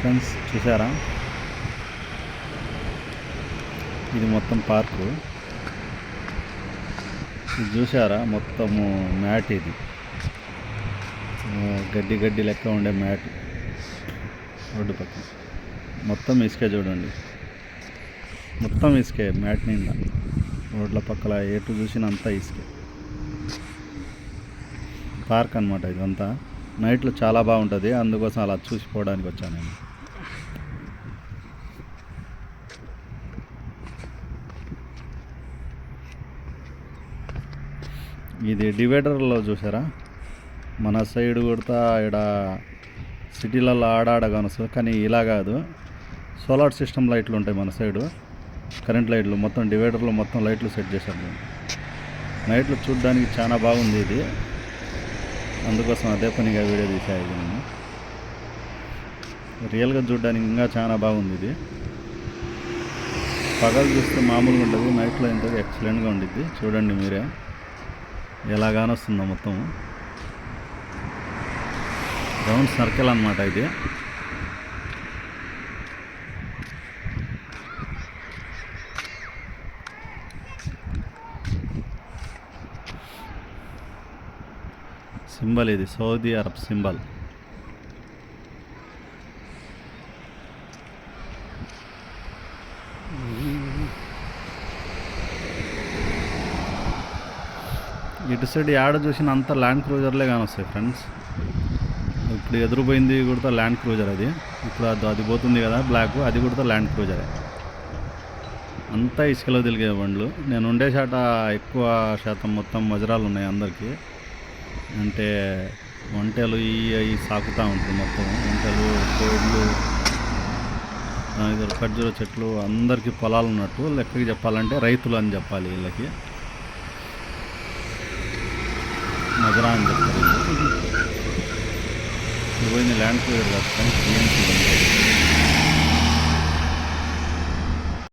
Friends చూసారా? ఇది మొత్తం పార్కు. ఇది చూసారా? మొత్తము మ్యాట్ ఇది. గడ్డి గడ్డి లెక్క ఉండే మ్యాట్. రోడ్డు పక్కన. మొత్తం ఇసుకే చూడండి. మొత్తం ఇసుకే మ్యాట్ నిండా. రోడ్ల పక్కల ఎటు చూసినంతా ఇసుకే. పార్క్ అనమాట ఇదంతా. నైట్లో చాలా బాగుంటుంది అందుకోసం అలా చూసిపోవడానికి వచ్చాను నేను. ఇది డివైడర్లో చూసారా? మన సైడ్ కొడతా ఇక్కడ సిటీలలో ఆడాడ కానొస్తుంది కానీ ఇలా కాదు. సోలార్ సిస్టమ్ లైట్లు ఉంటాయి మన సైడు. కరెంట్ లైట్లు మొత్తం డివైడర్లో మొత్తం లైట్లు సెట్ చేశారు నైట్లు చూడడానికి చాలా బాగుంది ఇది. అందుకోసం అదే పనిగా వీడియో తీసాయి నేను రియల్గా చూడడానికి ఇంకా చాలా బాగుంది ఇది. పగలు చూస్తే మామూలుగా ఉంటుంది నైట్లో ఎంత ఎక్సలెంట్గా ఉండిద్ది. చూడండి మీరే ఎలా కానొస్తుందో మొత్తం రౌండ్ సర్కిల్ అన్నమాట ఇది. సింబల్ ఇది సౌదీ అరబ్ సింబల్. ఇటు సైడ్ యాడ చూసిన అంత ల్యాండ్ క్రూజర్లే కానొస్తాయి ఫ్రెండ్స్. ఇప్పుడు ఎదురుపోయింది కూడా ల్యాండ్ క్రూజర్ అది. ఇప్పుడు అది అది పోతుంది కదా బ్లాక్ అది కూడా ల్యాండ్ క్రూజరే. అంతా ఇసుకలో తిరిగే బండ్లు. నేను ఉండే చాట ఎక్కువ శాతం మొత్తం వజ్రాలు ఉన్నాయి అందరికీ. అంటే ఒంటెలు ఇవి అవి సాకుతూ ఉంటాయి మొత్తం. ఒంటెలు కోళ్ళు ఇద్దరు ఖర్జూర చెట్లు అందరికీ పొలాలు ఉన్నట్టు లెక్కకి చెప్పాలంటే రైతులు అని చెప్పాలి వీళ్ళకి. మధురా అని చెప్తారు. వీళ్ళు. పోయింది ల్యాండ్ క్లియర్ కాదు